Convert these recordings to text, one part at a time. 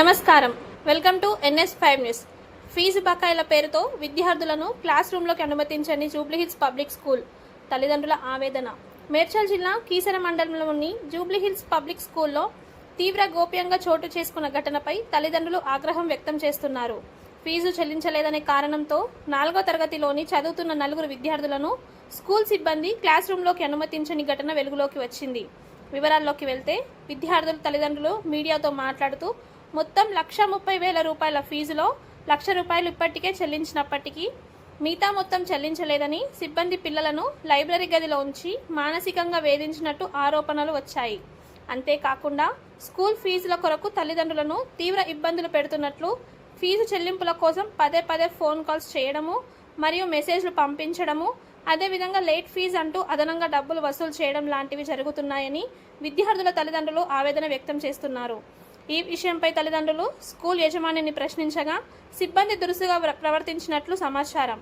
నమస్కారం. Welcome to NS five news. Fees బకాయిల పేరుతో విద్యార్థులను క్లాస్ రూమ్లోకి అనుమతించని జూబ్లీహిల్స్ పబ్లిక్ స్కూల్ తల్లిదండ్రుల ఆవేదన. మేడ్చల్ జిల్లా కీసర మండలంలోని జూబ్లీహిల్స్ పబ్లిక్ స్కూల్లో తీవ్ర గోప్యంగా చోటు చేసుకున్న ఘటనపై తల్లిదండ్రులు ఆగ్రహం వ్యక్తం చేస్తున్నారు. ఫీజు చెల్లించలేదనే కారణంతో నాలుగో తరగతిలోని చదువుతున్న నలుగురు విద్యార్థులను స్కూల్ సిబ్బంది క్లాస్ రూమ్లోకి అనుమతించని ఘటన వెలుగులోకి వచ్చింది. వివరాల్లోకి వెళ్తే విద్యార్థుల తల్లిదండ్రులు మీడియాతో మాట్లాడుతూ మొత్తం లక్ష ముప్పై వేల రూపాయల ఫీజులో లక్ష రూపాయలు ఇప్పటికే చెల్లించినప్పటికీ మిగతా మొత్తం చెల్లించలేదని సిబ్బంది పిల్లలను లైబ్రరీ గదిలో ఉంచి మానసికంగా వేధించినట్టు ఆరోపణలు వచ్చాయి. అంతేకాకుండా స్కూల్ ఫీజుల కొరకు తల్లిదండ్రులను తీవ్ర ఇబ్బందులు పెడుతున్నట్లు ఫీజు చెల్లింపుల కోసం పదే పదే ఫోన్ కాల్స్ చేయడము మరియు మెసేజ్లు పంపించడము అదేవిధంగా లేట్ ఫీజు అంటూ అదనంగా డబ్బులు వసూలు చేయడం లాంటివి జరుగుతున్నాయని విద్యార్థుల తల్లిదండ్రులు ఆవేదన వ్యక్తం చేస్తున్నారు. ఈ విషయంపై తల్లిదండ్రులు స్కూల్ యజమానిని ప్రశ్నించగా సిబ్బంది దురుసుగా ప్రవర్తించినట్లు సమాచారం.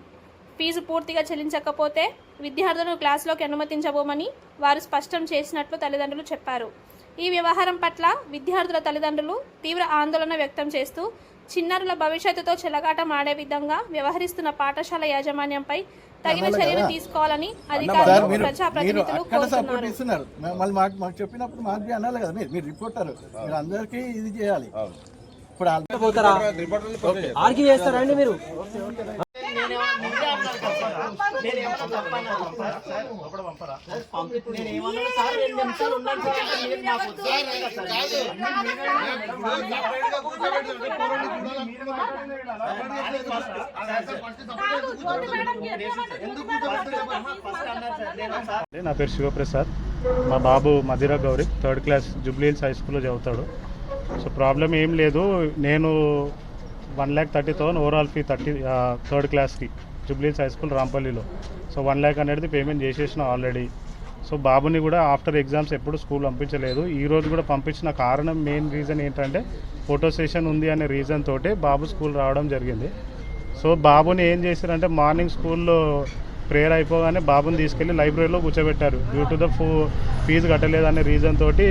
ఫీజు పూర్తిగా చెల్లించకపోతే విద్యార్థులను క్లాసులోకి అనుమతించబోమని వారు స్పష్టం చేసినట్లు తల్లిదండ్రులు చెప్పారు. ఈ వ్యవహారం పట్ల విద్యార్థుల తల్లిదండ్రులు తీవ్ర ఆందోళన వ్యక్తం చేస్తూ చిన్నారుల భవిష్యత్తుతో చెలగాటం ఆడే విధంగా వ్యవహరిస్తున్న పాఠశాల యాజమాన్యంపై తగిన చర్యలు తీసుకోవాలని అధికారులు ప్రజాప్రతినిధులు కోరుతున్నారు. ఇస్తున్నారు మ- మళ్ళీ మాకు మాకు చెప్పినప్పుడు మాకు బి అనాలి కదా మీరు. మీరు రిపోర్టర్. మీరు అందరికీ ఇది చేయాలి. ఇప్పుడు మీరు నా పేరు శివప్రసాద్ మా బాబు Madhira Gauri third class Jubilee Hills high స్కూల్లో చదువుతాడు సో ప్రాబ్లం ఏం లేదు నేను one lakh thirty thousand overall fee thirty third క్లాస్కి జూబ్లీస్ హై స్కూల్ రాంపల్లిలో సో వన్ ల్యాక్ అనేది పేమెంట్ చేసేసిన ఆల్రెడీ సో బాబుని కూడా ఆఫ్టర్ ఎగ్జామ్స్ ఎప్పుడు స్కూల్ పంపించలేదు. ఈ రోజు కూడా పంపించిన కారణం మెయిన్ రీజన్ ఏంటంటే ఫోటో సెషన్ ఉంది అనే రీజన్ తోటి బాబు స్కూల్ రావడం జరిగింది. సో బాబుని ఏం చేశారంటే మార్నింగ్ స్కూల్లో ప్రేయర్ అయిపోగానే బాబుని తీసుకెళ్ళి లైబ్రరీలో కూర్చోబెట్టారు. డ్యూ టు ద ఫూ ఫీజు కట్టలేదనే రీజన్ తోటి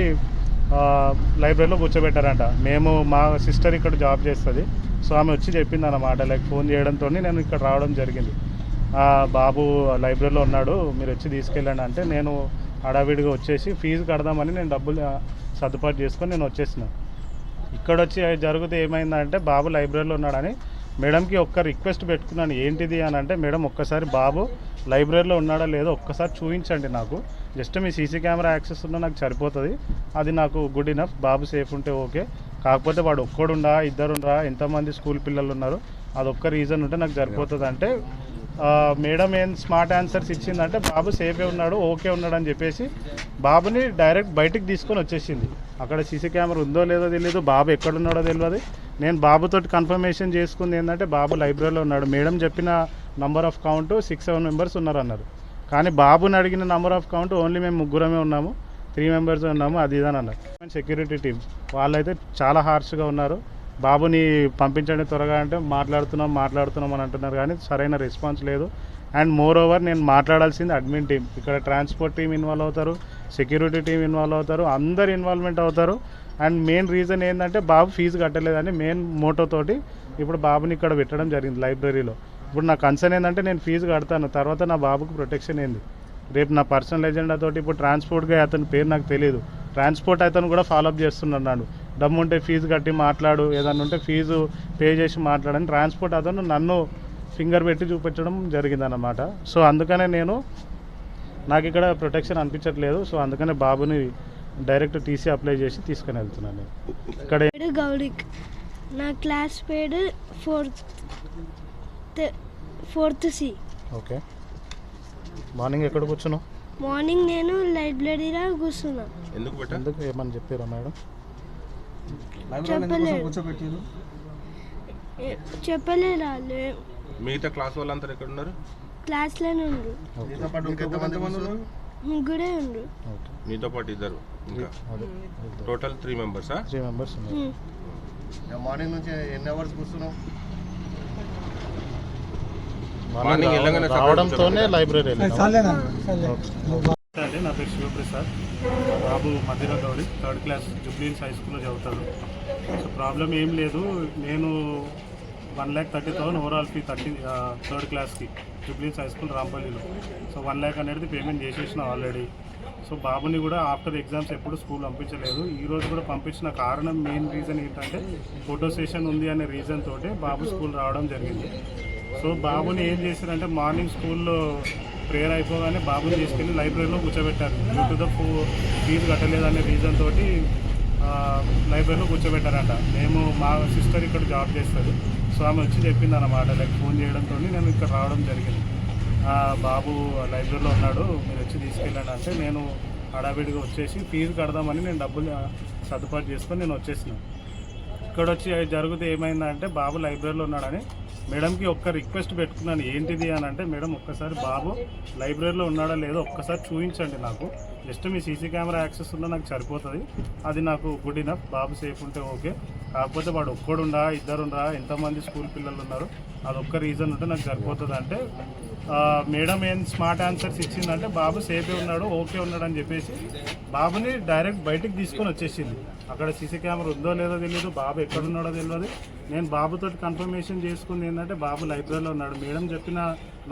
లైబ్రరీలో కూర్చోబెట్టారంట. మేము మా సిస్టర్ ఇక్కడ జాబ్ చేస్తుంది. సో ఆమె వచ్చి చెప్పింది అన్నమాట లైక్ ఫోన్ చేయడంతో నేను ఇక్కడ రావడం జరిగింది. ఆ, బాబు లైబ్రరీలో ఉన్నాడు మీరు వచ్చి తీసుకెళ్ళండి అంటే నేను హడావిడిగా వచ్చేసి ఫీజు కడదామని నేను డబ్బులు సర్దుపాటు చేసుకొని నేను వచ్చేసిన. ఇక్కడ వచ్చి జరిగితే ఏమైందంటే బాబు లైబ్రరీలో ఉన్నాడని మేడంకి ఒక్క రిక్వెస్ట్ పెట్టుకున్నాను. ఏంటిది అని అంటే మేడం ఒక్కసారి బాబు లైబ్రరీలో ఉన్నాడా లేదో ఒక్కసారి చూపించండి నాకు. జస్ట్ మీ సీసీ కెమెరా యాక్సెస్ ఉన్నా నాకు సరిపోతుంది. అది నాకు గుడ్ ఇనఫ్. బాబు సేఫ్ ఉంటే ఓకే. కాకపోతే వాడు ఒక్కడుండా ఇద్దరుండా ఎంతమంది స్కూల్ పిల్లలు ఉన్నారు అదొక్క రీజన్ ఉంటే నాకు సరిపోతుంది. అంటే మేడం ఏం స్మార్ట్ ఆన్సర్స్ ఇచ్చిందంటే బాబు సేఫే ఉన్నాడు ఓకే ఉన్నాడు అని చెప్పేసి బాబుని డైరెక్ట్ బయటికి తీసుకొని వచ్చేసింది. అక్కడ సీసీ కెమెరా ఉందో లేదో తెలియదు బాబు ఎక్కడున్నాడో తెలియదు నేను బాబుతో కన్ఫర్మేషన్ చేసుకుంది ఏంటంటే బాబు లైబ్రరీలో ఉన్నాడు. మేడం చెప్పిన number of count six seven members ఉన్నారు అన్నారు కానీ బాబుని అడిగిన నంబర్ ఆఫ్ కౌంట్ ఓన్లీ మేము ముగ్గురమే ఉన్నాము. త్రీ మెంబర్స్ ఉన్నాము అది ఇదని అన్నారు. సెక్యూరిటీ టీం వాళ్ళైతే చాలా హార్ష్గా ఉన్నారు. బాబుని పంపించండి త్వరగా అంటే మాట్లాడుతున్నాం మాట్లాడుతున్నాం అని అంటున్నారు కానీ సరైన రెస్పాన్స్ లేదు. అండ్ మోర్ ఓవర్ నేను మాట్లాడాల్సింది అడ్మిన్ టీం ఇక్కడ ట్రాన్స్పోర్ట్ టీం ఇన్వాల్వ్ అవుతారు సెక్యూరిటీ టీం ఇన్వాల్వ్ అవుతారు అందరు ఇన్వాల్వ్మెంట్ అవుతారు. అండ్ మెయిన్ రీజన్ ఏంటంటే బాబు ఫీజు కట్టలేదని మెయిన్ మోటోతోటి ఇప్పుడు బాబుని ఇక్కడ పెట్టడం జరిగింది లైబ్రరీలో. ఇప్పుడు నా కన్సర్న్ ఏంటంటే నేను ఫీజు కడతాను తర్వాత నా బాబుకు ప్రొటెక్షన్ ఏంది? రేపు నా పర్సనల్ ఎజెండా తోటి ఇప్పుడు ట్రాన్స్పోర్ట్గా అతని పేరు నాకు తెలియదు ట్రాన్స్పోర్ట్ అతను కూడా ఫాలోఅప్ చేస్తున్నాడు దమ్ము ఉంటే ఫీజు కట్టి మాట్లాడు ఏదన్నా ఉంటే ఫీజు పే చేసి మాట్లాడని ట్రాన్స్పోర్ట్ అతను నన్ను ఫింగర్ పెట్టి చూపించడం జరిగిందన్నమాట. సో అందుకనే నేను నాకు ఇక్కడ ప్రొటెక్షన్ అనిపించట్లేదు. సో అందుకనే బాబుని డైరెక్ట్ టీసీ అప్లై చేసి తీసుకొని వెళ్తున్నాను. నేను. ఇక్కడ గౌరిక్ నా క్లాస్ పేరు fourth fourth C. Okay. Morning ఎక్కడ కూర్చున్నావు? మార్నింగ్ నేను లైబ్రరీలో కూర్చున్నా. ఎందుకు ఏమని చెప్పారా మేడం? చెప్పలేదు ఏ- చెప్పలేదు? వాళ్ళు మిగతా క్లాస్ వాళ్ళంతా ఎక్కడ ఉన్నారు? క్లాస్లోనే ఉండ్రు ముగ్గురే ఓకే. మీతో పాటు ఇద్దరు ఇంకా? టోటల్ త్రీ మెంబర్సా త్రీ మెంబర్స్. మార్నింగ్ నుంచి ఎన్ని అవర్స్ కూర్చున్నాం మార్నింగ్ వెళ్ళగానే రావడంతోనే లైబ్రరీ. అండి నా పేరు శివప్రసాద్. బాబు Madhira Gauri third class Jubileans high స్కూల్లో చదువుతాడు సో ప్రాబ్లం ఏం లేదు. నేను one lakh thirty thousand overall fee thirty third క్లాస్కి జుబ్లీన్స్ హై స్కూల్ రాంపల్లిలో. సో వన్ ల్యాక్ అనేది పేమెంట్ చేసేసిన ఆల్రెడీ సో బాబుని కూడా ఆఫ్టర్ ఎగ్జామ్స్ ఎప్పుడు స్కూల్ పంపించలేదు. ఈ రోజు కూడా పంపించిన కారణం మెయిన్ రీజన్ ఏంటంటే ఫోటో సెషన్ ఉంది అనే రీజన్ తోటి బాబు స్కూల్ రావడం జరిగింది. సో బాబుని ఏం చేశారంటే మార్నింగ్ స్కూల్లో ప్రేయర్ అయిపోగానే బాబుని తీసుకెళ్ళి లైబ్రరీలో కూర్చోబెట్టారు. డ్యూ టు ద ఫీజు కట్టలేదనే రీజన్ తోటి లైబ్రరీలో కూర్చోబెట్టారంట. మేము మా సిస్టర్ ఇక్కడ జాబ్ చేస్తుంది. సో ఆమె వచ్చి చెప్పింది అన్నమాట లైక్ ఫోన్ చేయడంతో నేను ఇక్కడ రావడం జరిగింది. ఆ, బాబు లైబ్రరీలో ఉన్నాడు మీరు వచ్చి తీసుకెళ్ళండి అంటే నేను హడావిడిగా వచ్చేసి ఫీజు కడదామని నేను డబ్బులు ఆ, సర్దుబాటు చేసుకొని నేను వచ్చేసినాను ఇక్కడ వచ్చి జరిగితే ఏమైందంటే బాబు లైబ్రరీలో ఉన్నాడని మేడంకి ఒక్క రిక్వెస్ట్ పెట్టుకున్నాను. ఏంటిది అని అంటే మేడం ఒక్కసారి బాబు లైబ్రరీలో ఉన్నాడా లేదో ఒక్కసారి చూపించండి నాకు. జస్ట్ మీ సీసీ కెమెరా యాక్సెస్ ఉన్నా నాకు సరిపోతుంది. అది నాకు గుడ్ ఇనఫ్. బాబు సేఫ్ ఉంటే ఓకే. కాకపోతే వాడు ఒక్కడుండా ఇద్దరుండా ఎంతమంది స్కూల్ పిల్లలు ఉన్నారు అది ఒక్క రీజన్ ఉంటే నాకు సరిపోతుంది అంటే మేడం ఏం స్మార్ట్ ఆన్సర్స్ ఇచ్చిందంటే బాబు సేఫే ఉన్నాడు ఓకే ఉన్నాడు అని చెప్పేసి బాబుని డైరెక్ట్ బయటికి తీసుకొని వచ్చేసింది. అక్కడ సీసీ కెమెరా ఉందో లేదో తెలియదు బాబు ఎక్కడున్నాడో తెలియదు నేను బాబుతో కన్ఫర్మేషన్ చేసుకుంది ఏంటంటే బాబు లైబ్రరీలో ఉన్నాడు. మేడం చెప్పిన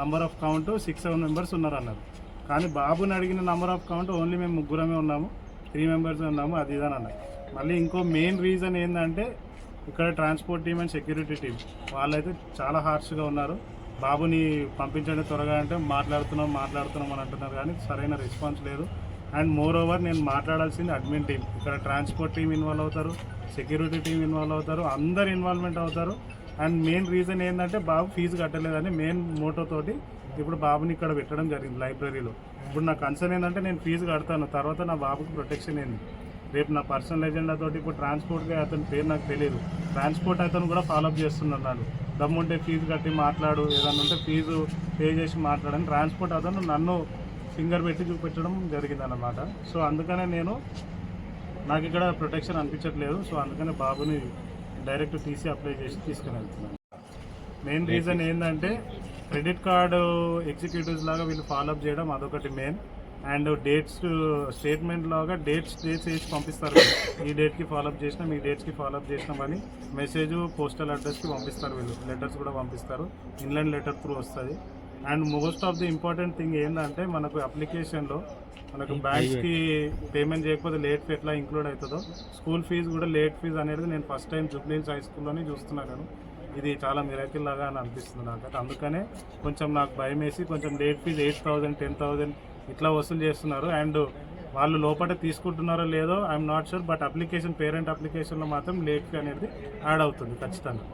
number of count six seven members ఉన్నారు అన్నారు కానీ బాబుని అడిగిన నంబర్ ఆఫ్ కౌంట్ ఓన్లీ మేము ముగ్గురమే ఉన్నాము. త్రీ మెంబర్స్ ఉన్నాము అది ఇదని అన్నారు. మళ్ళీ ఇంకో మెయిన్ రీజన్ ఏంటంటే ఇక్కడ transport team and security team వాళ్ళైతే చాలా హార్ష్గా ఉన్నారు. బాబుని పంపించండి త్వరగా అంటే మాట్లాడుతున్నాం మాట్లాడుతున్నాం అని అంటున్నారు కానీ సరైన రెస్పాన్స్ లేదు. అండ్ మోర్ ఓవర్ నేను మాట్లాడాల్సింది అడ్మిన్ టీం ఇక్కడ ట్రాన్స్పోర్ట్ టీం ఇన్వాల్వ్ అవుతారు సెక్యూరిటీ టీం ఇన్వాల్వ్ అవుతారు అందరు ఇన్వాల్వ్మెంట్ అవుతారు. అండ్ మెయిన్ రీజన్ ఏంటంటే బాబు ఫీజు కట్టలేదని మెయిన్ మోటోతోటి ఇప్పుడు బాబుని ఇక్కడ పెట్టడం జరిగింది లైబ్రరీలో ఇప్పుడు నా కన్సర్న్ ఏంటంటే నేను ఫీజు కడతాను తర్వాత నా బాబుకి ప్రొటెక్షన్ ఏంది? రేపు నా పర్సనల్ ఎజెండా తోటి ఇప్పుడు ట్రాన్స్పోర్ట్గా అతని పేరు నాకు తెలియదు ట్రాన్స్పోర్ట్ అతను కూడా ఫాలోఅప్ చేస్తున్నాను దమ్ముంటే ఫీజు కట్టి మాట్లాడు ఏదన్నా ఉంటే ఫీజు పే చేసి మాట్లాడని ట్రాన్స్పోర్ట్ అతను నన్ను ఫింగర్ పెట్టి చూపించడం జరిగింది అన్నమాట సో అందుకనే నేను నాకు ఇక్కడ ప్రొటెక్షన్ అనిపించట్లేదు. సో అందుకనే బాబుని డైరెక్ట్ తీసి అప్లై చేసి తీసుకుని వెళ్తున్నాను మెయిన్ రీజన్ ఏంటంటే క్రెడిట్ కార్డు ఎగ్జిక్యూటివ్స్ లాగా వీళ్ళు ఫాలోఅప్ చేయడం అదొకటి మెయిన్ అండ్ డేట్స్ స్టేట్మెంట్ లాగా డేట్స్ డేట్స్ వేసి పంపిస్తారు. ఈ డేట్కి ఫాలోఅప్ చేసినాం ఈ డేట్స్కి ఫాలోఅప్ చేసినామని మెసేజ్ పోస్టల్ అడ్రస్కి పంపిస్తారు వీళ్ళు. లెటర్స్ కూడా పంపిస్తారు. ఇన్లైన్ లెటర్ త్రూ వస్తుంది. And most of the important thing ఏంటంటే మనకు అప్లికేషన్లో మనకు బ్యాంక్స్కి పేమెంట్ చేయకపోతే లేట్ ఫీ ఎట్లా ఇంక్లూడ్ అవుతుందో స్కూల్ ఫీజు కూడా లేట్ ఫీజు అనేది నేను ఫస్ట్ టైం జూబ్లీన్స్ హై స్కూల్లోనే చూస్తున్నాను ఇది చాలా మిరాకిల్ లాగా అని అనిపిస్తుంది నాకు అందుకనే కొంచెం నాకు భయం వేసి కొంచెం late fees eight thousand ten thousand ఇట్లా వసూలు చేస్తున్నారు. అండ్ వాళ్ళు లోపల తీసుకుంటున్నారో లేదో I'm not sure but application parent అప్లికేషన్లో మాత్రం లేట్ ఫీ అనేది యాడ్ అవుతుంది ఖచ్చితంగా.